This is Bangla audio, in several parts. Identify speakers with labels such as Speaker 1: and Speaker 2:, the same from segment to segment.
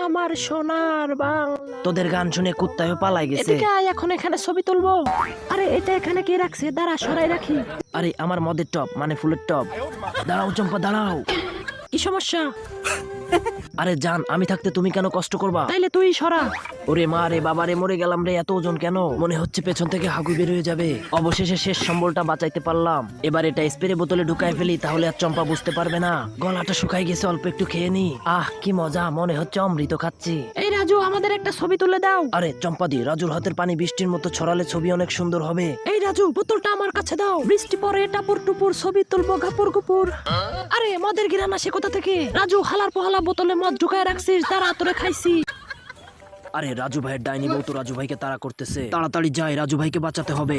Speaker 1: আমার সোনার বাংলা।
Speaker 2: তোদের গান শুনে কুত্তায় পালাই গেছে।
Speaker 1: এদিকে আয় এখন এখানে ছবি তুলবো। আরে এটা এখানে কে রাখছে? দাঁড়া সরাই রাখি।
Speaker 2: আরে আমার মদের টপ মানে ফুলের টপ। দাঁড়াও চম্পা দাঁড়াও।
Speaker 1: কি সমস্যা?
Speaker 2: আরে জান আমি থাকতে তুমি কেন কষ্ট করবা?
Speaker 1: তাইলে তুই সরা।
Speaker 2: ওরে মা রে বাবা রে মরে গেলাম রে এত ওজন কেন? মনে হচ্ছে পেছন থেকে হাগু বের হয়ে যাবে। অবশেষে শেষ সম্বলটা বাঁচাইতে পারলাম। এবার এটা স্প্রে বোতলে ঢুকায় ফেলি তাহলে আর চম্পা বুঝতে পারবে না। গলাটা শুকাই গেছে অল্প একটু খেয়ে নি। আহ কি মজা মনে হচ্ছে অমৃত খাচ্ছি।
Speaker 1: এই রাজু আমাদের একটা ছবি তুলে দাও।
Speaker 2: আরে চম্পাদি রাজুর হাতের পানি বৃষ্টির মতো ছড়ালে ছবি অনেক সুন্দর হবে।
Speaker 1: এই রাজু বোতলটা আমার কাছে দাও। বৃষ্টি পরে টাপুর টুপুর ছবি তুলবো ঘাপুর গুপুর আরে মদের গিরান আসে কোথা থেকে? রাজু হালার পোহালা বোতলে মদ ঢুকায় রাখছিস তারা তোরে খাইছি।
Speaker 2: আরে রাজু ভাইয়ের ডাইনি বউ তো রাজু ভাইকে তাড়া করতেছে। তাড়াতাড়ি যাই রাজু ভাইকে বাঁচাতে হবে।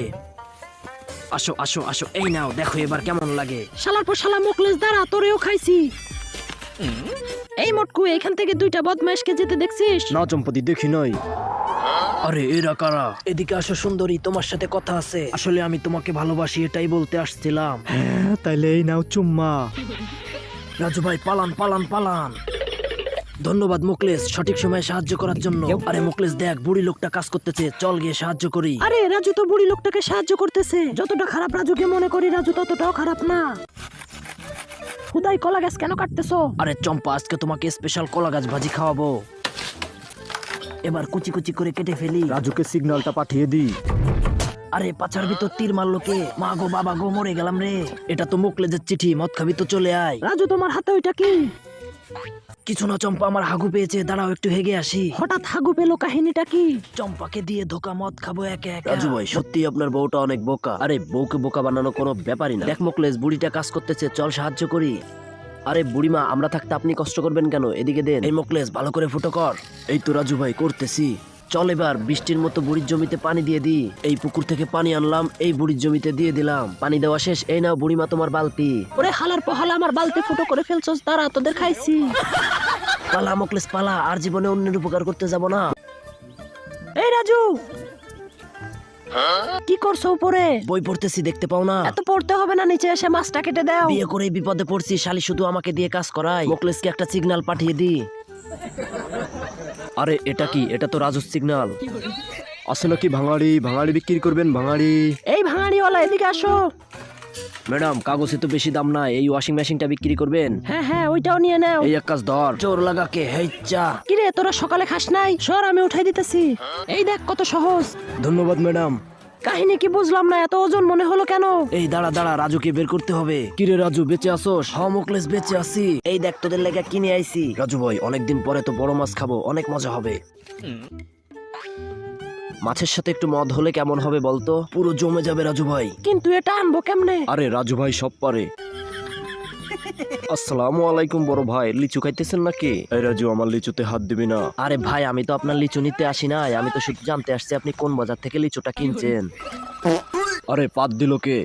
Speaker 2: আসো আসো আসো এই নাও দেখো এবার কেমন লাগে।
Speaker 1: শালার পর শালা মুখলেস দ্বারা তোরেও খাইছি। এই মটকু এখান থেকে দুইটা বদমাইশকে যেতে দেখছিস?
Speaker 2: না চম্পতি দেখি নই। আরে এরা কারা? এদিকে আসো সুন্দরী তোমার সাথে কথা আছে। আসলে আমি তোমাকে ভালোবাসি এটাই বলতে আসছিলাম।
Speaker 3: হ্যাঁ তাইলে এই নাও চুম্মা।
Speaker 2: রাজু ভাই পালান পালান পালান। ধন্যবাদ মুকলেশ সঠিক সময়ে সাহায্য করার জন্য। আরে মুকলেশ দেখ বুড়ি লোকটা কাজ করতেছে চল গিয়ে সাহায্য করি।
Speaker 1: আরে রাজু তো বুড়ি লোকটাকে সাহায্য করতেছে। যতটা খারাপ রাজুকে মনে করি রাজু ততটাও খারাপ না। হুদাই কলা গাছ কেন কাটতেছো?
Speaker 2: আরে চম্পা আজকে তোমাকে স্পেশাল কলা গাছ ভাজি খাওয়াবো। এবার কুচি কুচি করে কেটে ফেলি।
Speaker 3: রাজুকে সিগন্যালটা পাঠিয়ে দি
Speaker 2: আরে পাছার ভিতর তীর মারলো কে? মা গো বাবা গো মরে গেলাম রে। এটা তো মুখলে যে চিঠি মদ খাবি তো চলে আয়।
Speaker 1: রাজু তোমার হাতে ওইটা কি?
Speaker 2: কিছু না চম্পা আমার হাগু পেয়েছে। দাঁড়াও একটু হেগে আসি।
Speaker 1: হঠাৎ হাগু পেল কাহিনীটা কি?
Speaker 2: চম্পাকে দিয়ে ধোকা মদ খাব একে একে। রাজু ভাই সত্যি আপনার বউটা অনেক বোকা। আরে বউকে বোকা বানানো কোনো ব্যাপারই না। দেখ মোকলেশ বুড়িটা কাজ করতেছে চল সাহায্য করি। আরে বুড়িমা আমরা থাকতে আপনি কষ্ট করবেন কেন? এদিকে দেন। এই মোকলেশ ভালো করে ফুটো কর। এই তো রাজু ভাই করতেছি। চল এবার বৃষ্টির মতো বুড়ির জমিতে পানি দিয়ে দি এই পুকুর থেকে পানি আনলাম এই বুড়ির জমিতে দিয়ে দিলাম। পানি দেওয়া শেষ এই নাও বুড়িমা তোমার বালতি।
Speaker 1: ওরে হালার পহালা আমার বালতি ফুটো করে ফেলছস তারা তোদের খাইছি।
Speaker 2: পালা মুকলেশ পালা আর জীবনে অন্যের উপকার করতে যাব না।
Speaker 1: এই রাজু! কি করছ উপরে?
Speaker 2: বই পড়তেছি দেখতে পাও না।
Speaker 1: এত পড়তে হবে না নিচে এসে মাছটা কেটে দাও।
Speaker 2: বিয়ে করে বিপদে পড়ছি শালি শুধু আমাকে দিয়ে কাজ করায়। মোকলেসকে একটা সিগন্যাল পাঠিয়ে দি আরে এটা কি? এটা তো রাজু সিগনাল
Speaker 3: আসে নাকি ভাঙাড়ি? ভাঙাড়ি বিক্রি করবেন ভাঙাড়ি?
Speaker 1: এই ভাঙাড়িওয়ালা এদিকে আসো।
Speaker 2: ম্যাডাম কাগজে তো বেশি দাম নাই। এই ওয়াশিং মেশিনটা বিক্রি করবেন?
Speaker 1: হ্যাঁ হ্যাঁ ওইটাও নিয়ে নাও।
Speaker 2: এই এক কাজ ধর। চোর লাগাকে কি
Speaker 1: রে তোরা সকালে খাস নাই? সর আমি উঠাই দিতেছি। এই দেখ কত সহজ।
Speaker 2: ধন্যবাদ ম্যাডাম।
Speaker 1: কাহিনী কি বুঝলাম না? এত ওজন মনে হলো কেন?
Speaker 2: এই দাঁড়া দাঁড়া রাজুকে বের করতে হবে। কিরে রাজু বেঁচে আসোস? হ মুকলেস বেঁচে আসি এই দেখ তোদের লেগে কিনে আইছি। রাজু ভাই অনেকদিন পরে তো বড় মাছ খাব অনেক মজা হবে। মাছের সাথে একটু মদ হলে কেমন হবে বলতো? পুরো জমে যাবে রাজু ভাই।
Speaker 1: কিন্তু এটা আনব কেমনে?
Speaker 3: আরে রাজু ভাই সব পারে। আসসালামু আলাইকুম বড় ভাই। লিচু খাইতেছেন নাকি? এই রাজু আমার লিচুতে হাত দিবি না।
Speaker 2: আরে ভাই আমি তো আপনার লিচু নিতে আসি নাই। আমি তো শুধু জানতে আসছি আপনি কোন বাজার থেকে লিচুটা কিনছেন।
Speaker 3: আরে পাত দিল কে?